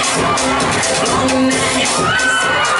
Oh, man,